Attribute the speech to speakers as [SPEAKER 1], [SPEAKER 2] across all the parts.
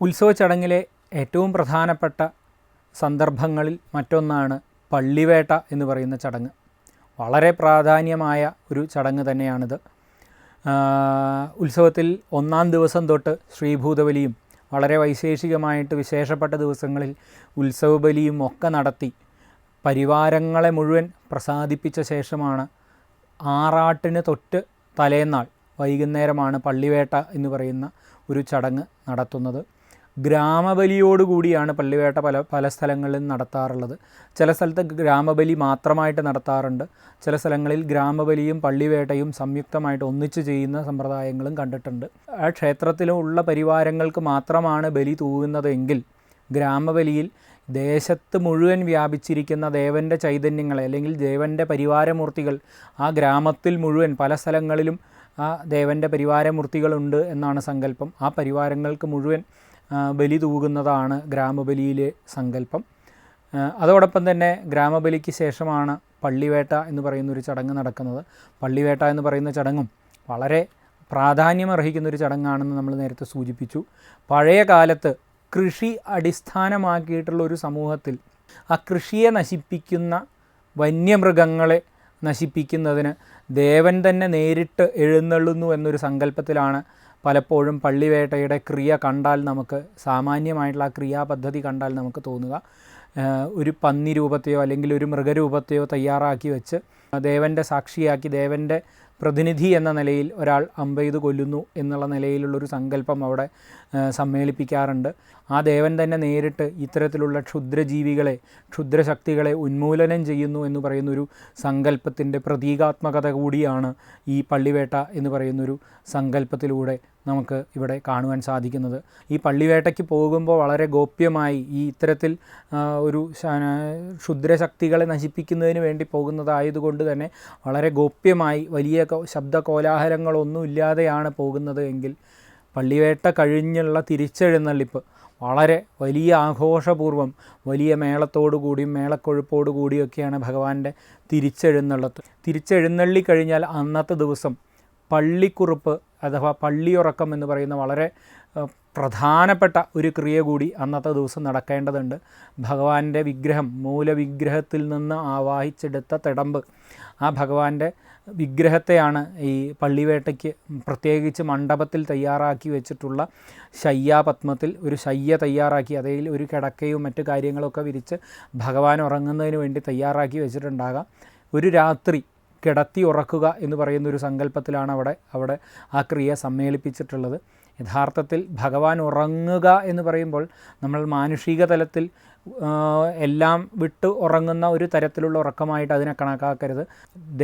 [SPEAKER 1] ഉത്സവ ചടങ്ങിലെ ഏറ്റവും പ്രധാനപ്പെട്ട സന്ദർഭങ്ങളിൽ മറ്റൊന്നാണ് പള്ളിവേട്ട എന്ന് പറയുന്ന ചടങ്ങ്. വളരെ പ്രാധാന്യമായ ഒരു ചടങ്ങ് തന്നെയാണിത്. ഉത്സവത്തിൽ ഒന്നാം ദിവസം തൊട്ട് ശ്രീഭൂതബലിയും വളരെ വൈശേഷികമായിട്ട് വിശേഷപ്പെട്ട ദിവസങ്ങളിൽ ഉത്സവബലിയും ഒക്കെ നടത്തി പരിവാരങ്ങളെ മുഴുവൻ പ്രസാദിപ്പിച്ച ശേഷമാണ് ആറാട്ടിന് തൊട്ട് തലേന്നാൾ വൈകുന്നേരമാണ് പള്ളിവേട്ട എന്ന് പറയുന്ന ഒരു ചടങ്ങ് നടത്തുന്നത്. ഗ്രാമബലിയോടുകൂടിയാണ് പള്ളിവേട്ട പല പല സ്ഥലങ്ങളിൽ നടത്താറുള്ളത്. ചില സ്ഥലത്ത് ഗ്രാമബലി മാത്രമായിട്ട് നടത്താറുണ്ട്. ചില സ്ഥലങ്ങളിൽ ഗ്രാമബലിയും പള്ളിവേട്ടയും സംയുക്തമായിട്ട് ഒന്നിച്ച് ചെയ്യുന്ന സമ്പ്രദായങ്ങളും കണ്ടിട്ടുണ്ട്. ആ ക്ഷേത്രത്തിലുള്ള പരിവാരങ്ങൾക്ക് മാത്രമാണ് ബലി തൂകുന്നതെങ്കിൽ ഗ്രാമബലിയിൽ ദേശത്ത് മുഴുവൻ വ്യാപിച്ചിരിക്കുന്ന ദേവന്റെ ചൈതന്യങ്ങളെ അല്ലെങ്കിൽ ദേവന്റെ പരിവാരമൂർത്തികൾ ആ ഗ്രാമത്തിൽ മുഴുവൻ പല സ്ഥലങ്ങളിലും ആ ദേവന്റെ പരിവാരമൂർത്തികളുണ്ട് എന്നാണ് സങ്കല്പം. ആ പരിവാരങ്ങൾക്ക് മുഴുവൻ ബലി തൂകുന്നതാണ് ഗ്രാമബലിയിലെ സങ്കല്പം. അതോടൊപ്പം തന്നെ ഗ്രാമബലിക്ക് ശേഷമാണ് പള്ളിവേട്ട എന്ന് പറയുന്ന ഒരു ചടങ്ങ് നടക്കുന്നത്. പള്ളിവേട്ട എന്ന് പറയുന്ന ചടങ്ങും വളരെ പ്രാധാന്യം അർഹിക്കുന്ന ഒരു ചടങ്ങാണെന്ന് നമ്മൾ നേരത്തെ സൂചിപ്പിച്ചു. പഴയ കാലത്ത് കൃഷി അടിസ്ഥാനമാക്കിയിട്ടുള്ള ഒരു സമൂഹത്തിൽ ആ കൃഷിയെ നശിപ്പിക്കുന്ന വന്യമൃഗങ്ങളെ നശിപ്പിക്കുന്നതിന് ദേവൻ തന്നെ നേരിട്ട് എഴുന്നള്ളുന്നു എന്നൊരു സങ്കല്പത്തിലാണ് പലപ്പോഴും പള്ളിവേട്ടയുടെ ക്രിയ കണ്ടാൽ നമുക്ക് സാമാന്യമായിട്ടുള്ള ആ ക്രിയാപദ്ധതി കണ്ടാൽ നമുക്ക് തോന്നുക. ഒരു പന്നി രൂപത്തെയോ അല്ലെങ്കിൽ ഒരു മൃഗരൂപത്തെയോ തയ്യാറാക്കി വെച്ച് ദേവന്റെ സാക്ഷിയാക്കി ദേവന്റെ പ്രതിനിധി എന്ന നിലയിൽ ഒരാൾ അമ്പെയ്ത് കൊല്ലുന്നു എന്നുള്ള നിലയിലുള്ളൊരു സങ്കല്പം അവിടെ സമ്മേളിപ്പിക്കാറുണ്ട്. ആ ദേവൻ തന്നെ നേരിട്ട് ഇത്തരത്തിലുള്ള ക്ഷുദ്രജീവികളെ ക്ഷുദ്രശക്തികളെ ഉന്മൂലനം ചെയ്യുന്നു എന്ന് പറയുന്നൊരു സങ്കല്പത്തിന്റെ പ്രതീകാത്മകത കൂടിയാണ് ഈ പള്ളിവേട്ട എന്ന് പറയുന്നൊരു സങ്കല്പത്തിലൂടെ നമുക്ക് ഇവിടെ കാണുവാൻ സാധിക്കുന്നത്. ഈ പള്ളിവേട്ടയ്ക്ക് പോകുമ്പോൾ വളരെ ഗോപ്യമായി ഈ ഇത്തരത്തിൽ ഒരു ക്ഷുദ്രശക്തികളെ നശിപ്പിക്കുന്നതിന് വേണ്ടി പോകുന്നതായതുകൊണ്ട് തന്നെ വളരെ ഗോപ്യമായി വലിയ ശബ്ദ കോലാഹലങ്ങളൊന്നും ഇല്ലാതെയാണ് പോകുന്നത് എങ്കിൽ പള്ളിവേട്ട കഴിഞ്ഞുള്ള തിരിച്ചെഴുന്നള്ളിപ്പ് വളരെ വലിയ ആഘോഷപൂർവം വലിയ മേളത്തോടു കൂടിയും മേളക്കൊഴുപ്പോടു കൂടിയൊക്കെയാണ് ഭഗവാന്റെ തിരിച്ചെഴുന്നള്ളത്ത്. തിരിച്ചെഴുന്നള്ളി കഴിഞ്ഞാൽ അന്നത്തെ ദിവസം പള്ളിക്കുറുപ്പ് അഥവാ പള്ളിയുറക്കം എന്ന് പറയുന്ന വളരെ പ്രധാനപ്പെട്ട ഒരു ക്രിയ കൂടി അന്നത്തെ ദിവസം നടക്കേണ്ടതുണ്ട്. ഭഗവാന്റെ വിഗ്രഹം മൂലവിഗ്രഹത്തിൽ നിന്ന് ആവാഹിച്ചെടുത്ത തിടമ്പ്. ആ ഭഗവാന്റെ വിഗ്രഹത്തെയാണ് ഈ പള്ളിവേട്ടയ്ക്ക് പ്രത്യേകിച്ച് മണ്ഡപത്തിൽ തയ്യാറാക്കി വെച്ചിട്ടുള്ള ശയ്യാപത്മത്തിൽ ഒരു ശയ്യ തയ്യാറാക്കി അതിൽ ഒരു കിടക്കയും മറ്റു കാര്യങ്ങളൊക്കെ വിരിച്ച് ഭഗവാൻ ഉറങ്ങുന്നതിന് വേണ്ടി തയ്യാറാക്കി വെച്ചിട്ടുണ്ടാകാം. ഒരു രാത്രി കിടത്തി ഉറക്കുക എന്ന് പറയുന്ന ഒരു സങ്കല്പത്തിലാണ് അവിടെ അവിടെ ആ ക്രിയ സമ്മേളിപ്പിച്ചിട്ടുള്ളത്. യഥാർത്ഥത്തിൽ ഭഗവാൻ ഉറങ്ങുക എന്ന് പറയുമ്പോൾ നമ്മൾ മാനുഷിക തലത്തിൽ എല്ലാം വിട്ട് ഉറങ്ങുന്ന ഒരു തരത്തിലുള്ള ഉറക്കമായിട്ട് അതിനെ കണക്കാക്കരുത്.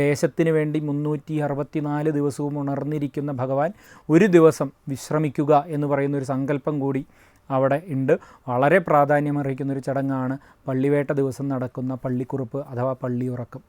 [SPEAKER 1] ദേശത്തിന് വേണ്ടി മുന്നൂറ്റി അറുപത്തിനാല് ദിവസവും ഉണർന്നിരിക്കുന്ന ഭഗവാൻ ഒരു ദിവസം വിശ്രമിക്കുക എന്ന് പറയുന്ന ഒരു സങ്കല്പം കൂടി അവിടെ ഉണ്ട്. വളരെ പ്രാധാന്യമർഹിക്കുന്ന ഒരു ചടങ്ങാണ് പള്ളിവേട്ട ദിവസം നടക്കുന്ന പള്ളിക്കുറുപ്പ് അഥവാ പള്ളിയുറക്കം.